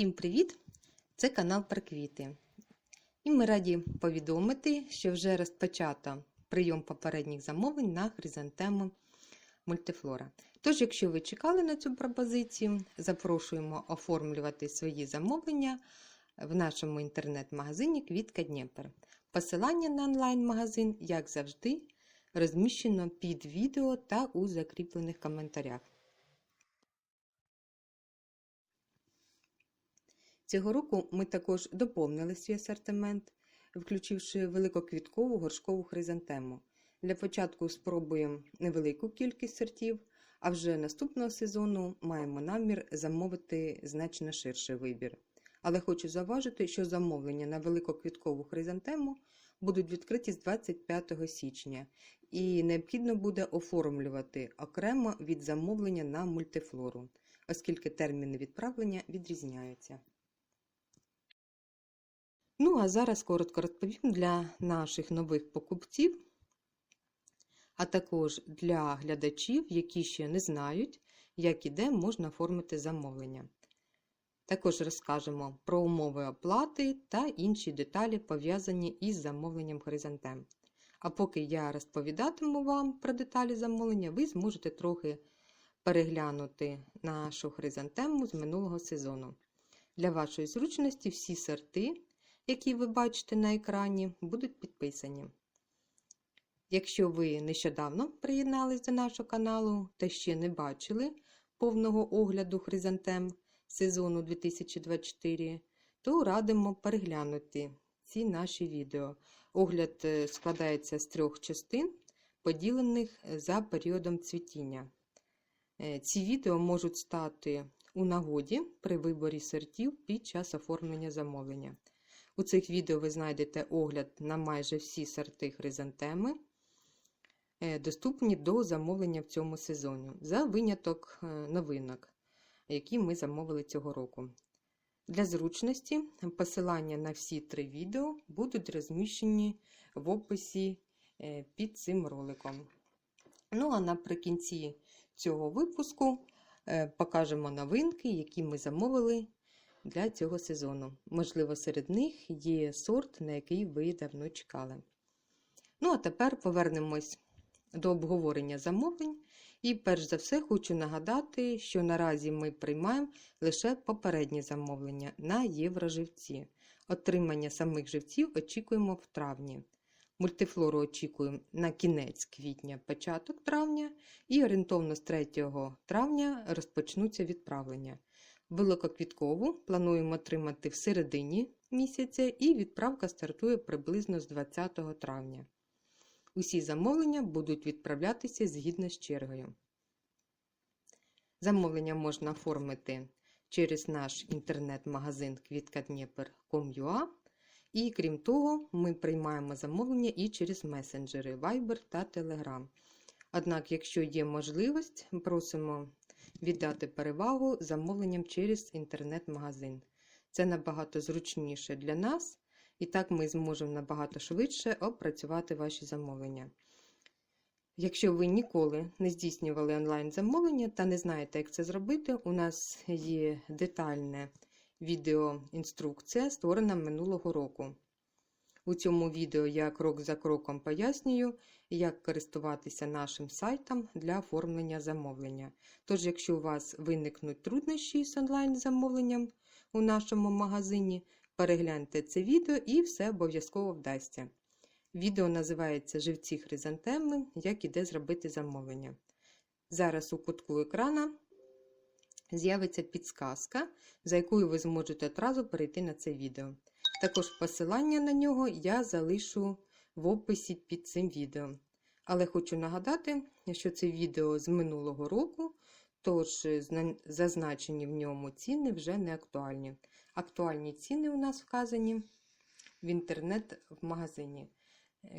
Всім привіт! Це канал про квіти. І ми раді повідомити, що вже розпочато прийом попередніх замовлень на хризантему мультифлора. Тож, якщо ви чекали на цю пропозицію, запрошуємо оформлювати свої замовлення в нашому інтернет-магазині Квітка Дніпер. Посилання на онлайн-магазин, як завжди, розміщено під відео та у закріплених коментарях. Цього року ми також доповнили свій асортимент, включивши великоквіткову горшкову хризантему. Для початку спробуємо невелику кількість сортів, а вже наступного сезону маємо намір замовити значно ширший вибір. Але хочу зауважити, що замовлення на великоквіткову хризантему будуть відкриті з 25 січня, і необхідно буде оформлювати окремо від замовлення на мультифлору, оскільки терміни відправлення відрізняються. Ну, а зараз коротко розповім для наших нових покупців, а також для глядачів, які ще не знають, як і де можна оформити замовлення. Також розкажемо про умови оплати та інші деталі, пов'язані із замовленням хризантем. А поки я розповідатиму вам про деталі замовлення, ви зможете трохи переглянути нашу хризантему з минулого сезону. Для вашої зручності всі сорти які ви бачите на екрані, будуть підписані. Якщо ви нещодавно приєднались до нашого каналу та ще не бачили повного огляду хризантем сезону 2024, то радимо переглянути ці наші відео. Огляд е, складається з трьох частин, поділених за періодом цвітіння. Е, ці відео можуть стати у нагоді при виборі сортів під час оформлення замовлення. У цих відео ви знайдете огляд на майже всі сорти хризантеми, е, доступні до замовлення в цьому сезоні, за виняток е, новинок, які ми замовили цього року. Для зручності посилання на всі три відео будуть розміщені в описі е, під цим роликом. Ну, а наприкінці цього випуску покажемо новинки, які ми замовили для цього сезону. Можливо, серед них є сорт, на який ви давно чекали. Ну, а тепер повернемось до обговорення замовлень. І перш за все хочу нагадати, що наразі ми приймаємо лише попередні замовлення на євроживці. Отримання самих живців очікуємо в травні. Мультифлору очікуємо на кінець квітня, початок травня, і орієнтовно з 3 травня розпочнуться відправлення. Великоквіткову плануємо отримати в середині місяця, і відправка стартує приблизно з 20 травня. Усі замовлення будуть відправлятися згідно з чергою. Замовлення можна оформити через наш інтернет-магазин квіткадніпер.com.ua і крім того, ми приймаємо замовлення і через месенджери Viber та Telegram. Однак, якщо є можливість, просимо віддати перевагу замовленням через інтернет-магазин. Це набагато зручніше для нас, і так ми зможемо набагато швидше опрацювати ваші замовлення. Якщо ви ніколи не здійснювали онлайн-замовлення та не знаєте, як це зробити, у нас є детальна відеоінструкція, створена минулого року. У цьому відео я крок за кроком пояснюю, як користуватися нашим сайтом для оформлення замовлення. Тож, якщо у вас виникнуть труднощі з онлайн-замовленням у нашому магазині, перегляньте це відео і все обов'язково вдасться. Відео називається Живці хризантеми, як іде зробити замовлення. Зараз у кутку екрана з'явиться підсказка, за якою ви зможете одразу перейти на це відео. Також посилання на нього я залишу в описі під цим відео. Але хочу нагадати, що це відео з минулого року, тож зазначені в ньому ціни вже не актуальні. Актуальні ціни у нас вказані в інтернет-магазині.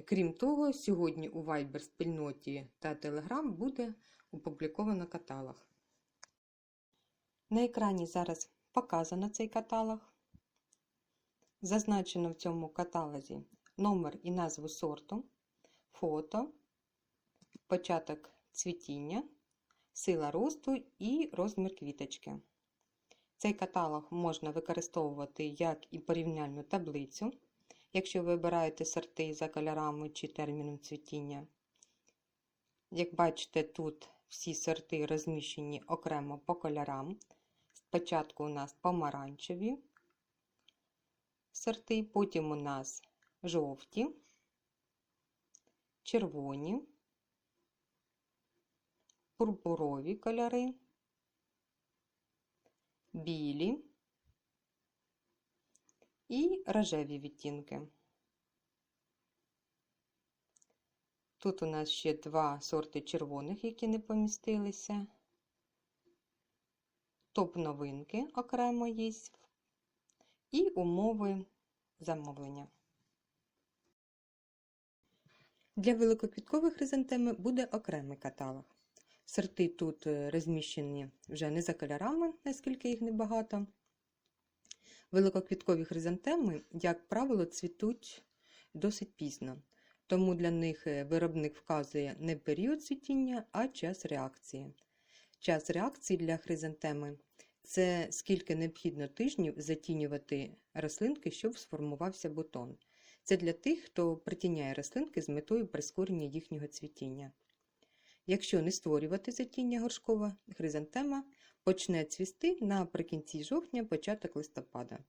Крім того, сьогодні у Viber спільноті та Telegram буде опубліковано каталог. На екрані зараз показано цей каталог. Зазначено в цьому каталозі номер і назву сорту, фото, початок цвітіння, сила росту і розмір квіточки. Цей каталог можна використовувати як і порівняльну таблицю, якщо ви обираєте сорти за кольорами чи терміном цвітіння. Як бачите, тут всі сорти розміщені окремо по кольорам. Спочатку у нас помаранчеві сорти, потім у нас жовті, червоні, пурпурові кольори, білі і рожеві відтінки. Тут у нас ще два сорти червоних, які не помістилися. Топ новинки окремо є і умови замовлення. Для великоквіткових хризантеми буде окремий каталог. Сорти тут е, розміщені вже не за кольорами, наскільки їх небагато. Великоквіткові хризантеми, як правило, цвітуть досить пізно, тому для них е, виробник вказує не період цвітіння, а час реакції. Час реакції для хризантеми це скільки необхідно тижнів затінювати рослинки, щоб сформувався бутон. Це для тих, хто притіняє рослинки з метою прискорення їхнього цвітіння. Якщо не створювати затіння горшкова, хризантема почне цвісти наприкінці жовтня, початок листопада.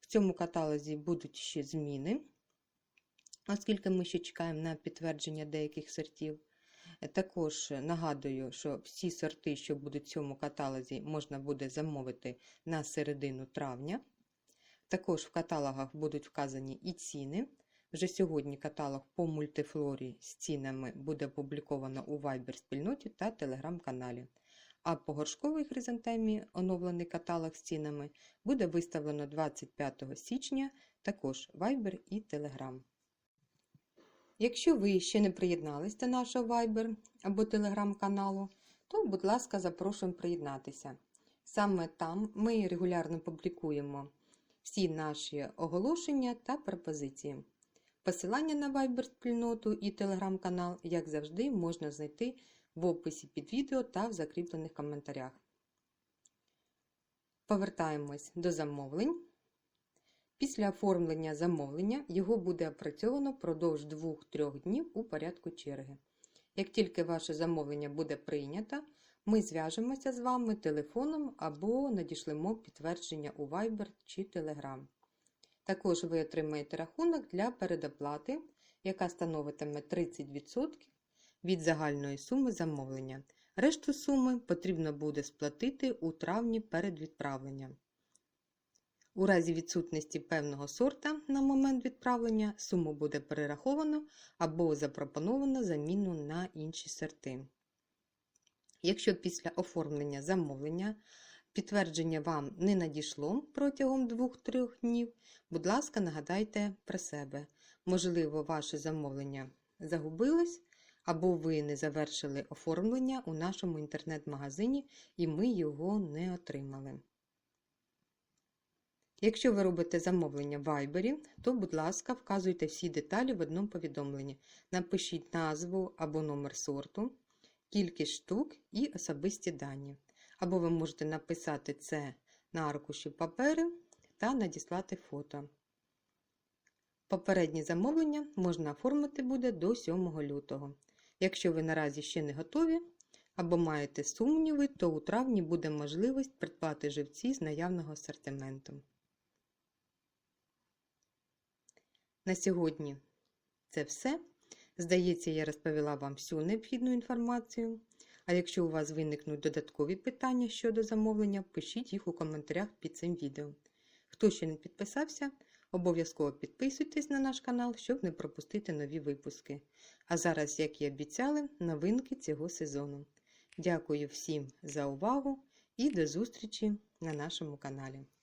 В цьому каталозі будуть ще зміни, оскільки ми ще чекаємо на підтвердження деяких сортів. Також нагадую, що всі сорти, що будуть в цьому каталозі, можна буде замовити на середину травня. Також в каталогах будуть вказані і ціни. Вже сьогодні каталог по мультифлорі з цінами буде опубліковано у Viber спільноті та телеграм-каналі. А по горшковій хризантемі оновлений каталог з цінами буде виставлено 25 січня також Viber і Telegram. Якщо ви ще не приєднались до нашого Viber або телеграм-каналу, то, будь ласка, запрошуємо приєднатися. Саме там ми регулярно публікуємо всі наші оголошення та пропозиції. Посилання на Viber спільноту і телеграм-канал, як завжди, можна знайти в описі під відео та в закріплених коментарях. Повертаємось до замовлень. Після оформлення замовлення його буде опрацьовано впродовж 2-3 днів у порядку черги. Як тільки ваше замовлення буде прийнято, ми зв'яжемося з вами телефоном або надішлемо підтвердження у Viber чи Telegram. Також ви отримаєте рахунок для передоплати, яка становитиме 30% від загальної суми замовлення. Решту суми потрібно буде сплатити у травні перед відправленням. У разі відсутності певного сорта на момент відправлення суму буде перераховано або запропоновано заміну на інші сорти. Якщо після оформлення замовлення підтвердження вам не надійшло протягом 2-3 днів, будь ласка, нагадайте про себе. Можливо, ваше замовлення загубилось, або ви не завершили оформлення у нашому інтернет-магазині і ми його не отримали. Якщо ви робите замовлення в Viber, то, будь ласка, вказуйте всі деталі в одному повідомленні. Напишіть назву або номер сорту, кількість штук і особисті дані. Або ви можете написати це на аркуші паперу та надіслати фото. Попереднє замовлення можна оформити буде до 7 лютого. Якщо ви наразі ще не готові або маєте сумніви, то у травні буде можливість придбати живці з наявного асортименту. На сьогодні це все. Здається, я розповіла вам всю необхідну інформацію. А якщо у вас виникнуть додаткові питання щодо замовлення, пишіть їх у коментарях під цим відео. Хто ще не підписався, обов'язково підписуйтесь на наш канал, щоб не пропустити нові випуски. А зараз, як і обіцяли, новинки цього сезону. Дякую всім за увагу і до зустрічі на нашому каналі.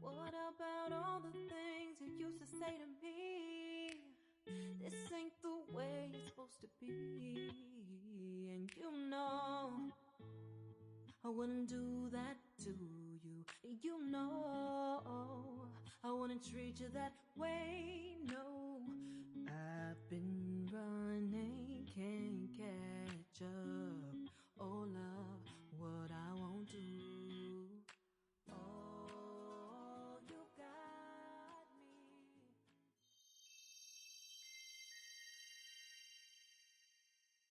What about all the things you used to say to me? This ain't the way it's supposed to be. And you know, I wouldn't do that to you. You know, I wouldn't treat you that way. No,